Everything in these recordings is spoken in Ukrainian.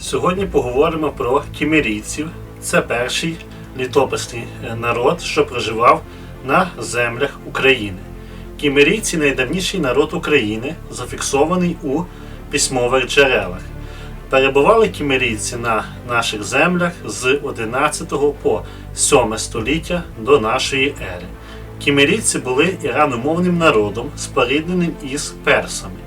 Сьогодні поговоримо про кімерійців. Це перший літописний е, народ, що проживав на землях України. Кімерійці найдавніший народ України, зафіксований у письмових джерелах. Перебували кімерійці на наших землях з 11 по 7 століття до нашої ери. Кімерійці були іраномовним народом, спорідненим із персами.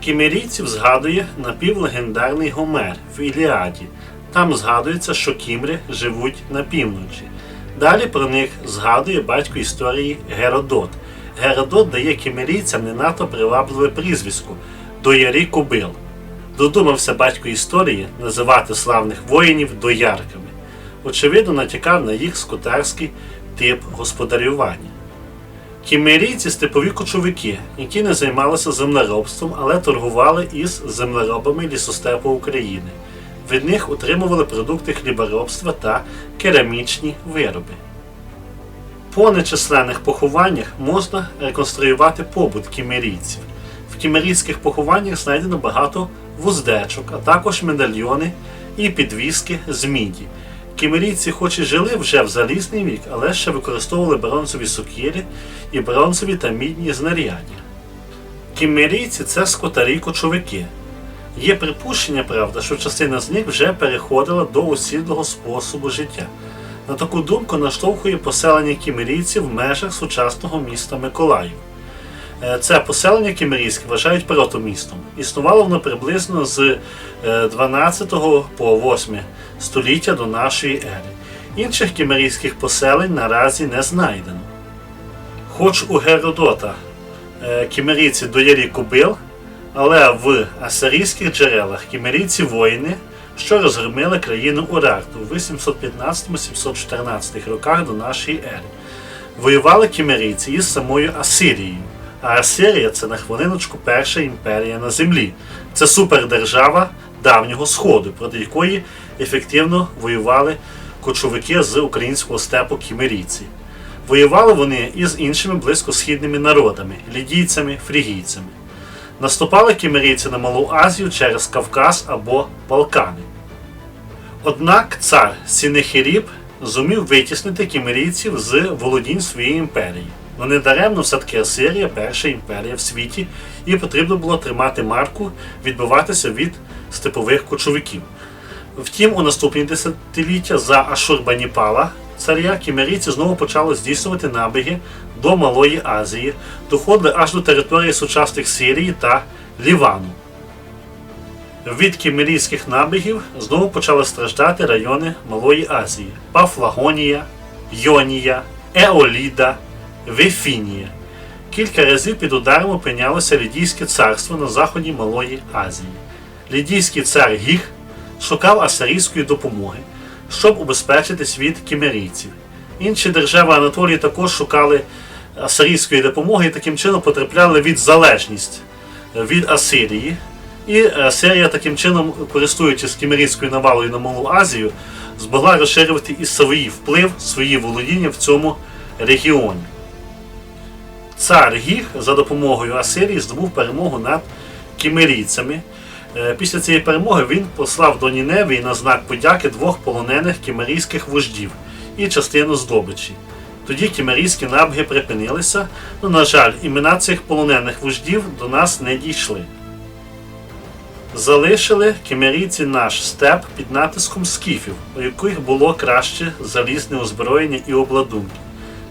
Кімерійців згадує напівлегендарний Гомер в Іліаді. Там згадується, що кімри живуть на півночі. Далі про них згадує батько історії Геродот. Геродот дає кімерійцям не надто привабливе прізвисько доярі Кобил. Додумався батько історії називати славних воїнів доярками. Очевидно, натякав на їх скотарський тип господарювання. Кімерійці степові кочовики, які не займалися землеробством, але торгували із землеробами лісостепу України. Від них отримували продукти хліборобства та керамічні вироби. По нечисленних похованнях можна реконструювати побут кімерійців. В кімерійських похованнях знайдено багато вуздечок, а також медальйони і підвіски з міді. Кімерійці хоч і жили вже в залізний вік, але ще використовували бронзові сокири і бронзові та мідні знаряддя. Кімерійці це скотарі кочовики. Є припущення, правда, що частина з них вже переходила до осідлого способу життя. На таку думку наштовхує поселення кімерійців в межах сучасного міста Миколаїв. Е, Це поселення кімерійське вважають протомістом. Існувало воно приблизно з е, 12 по 8 століття до нашої ери. Інших кімерійських поселень наразі не знайдено. Хоч у Геродота е, кімерійці доярі кубил, але в асирійських джерелах кімерійці воїни, що розгромили країну Урарту в 815-714 роках до нашої ери. Воювали кімерійці із самою Асирією. А Асирія це на хвилиночку перша імперія на землі. Це супердержава давнього сходу, проти якої ефективно воювали кочовики з українського степу кімерійці. Воювали вони із іншими близькосхідними народами лідійцями, фрігійцями. Наступали кімерійці на Малу Азію через Кавказ або Балкани. Однак цар Сінехіріб зумів витіснити кімерійців з володінь своєї імперії. Ну недаремно все-таки Асирія перша імперія в світі, і потрібно було тримати марку, відбиватися від степових кочовиків. Втім, у наступні десятиліття за Ашурбаніпала царя кімерійці знову почали здійснювати набіги до Малої Азії, доходили аж до території сучасних Сирії та Лівану. Від кімерійських набігів знову почали страждати райони Малої Азії: Пафлагонія, Йонія, Еоліда, Вефінія. Кілька разів під ударом опинялося Лідійське царство на заході Малої Азії. Лідійський цар Гіх шукав асирійської допомоги, щоб убезпечитись від кімерійців. Інші держави Анатолії також шукали асирійської допомоги і таким чином потрапляли від залежність від Асирії. І Асирія таким чином, користуючись кімерійською навалою на Малу Азію, змогла розширювати і свій вплив, свої володіння в цьому регіоні. Цар Гіх за допомогою Асирії здобув перемогу над кімерійцями. Е, Після цієї перемоги він послав до Ніневії на знак подяки двох полонених кімерійських вождів і частину здобичі. Тоді кімерійські набги припинилися, ну, на жаль, імена цих полонених вождів до нас не дійшли. Залишили кімерійці наш степ під натиском скіфів, у яких було краще залізне озброєння і обладунки.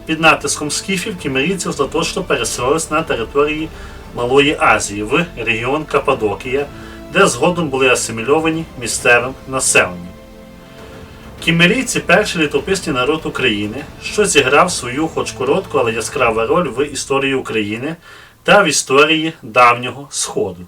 Під натиском скіфів кімерійці остаточно переселились на території Малої Азії в регіон Каппадокія, де згодом були асимільовані місцевим населенням. Кімерійці перший літописний народ України, що зіграв свою, хоч коротку, але яскраву роль в історії України та в історії давнього Сходу.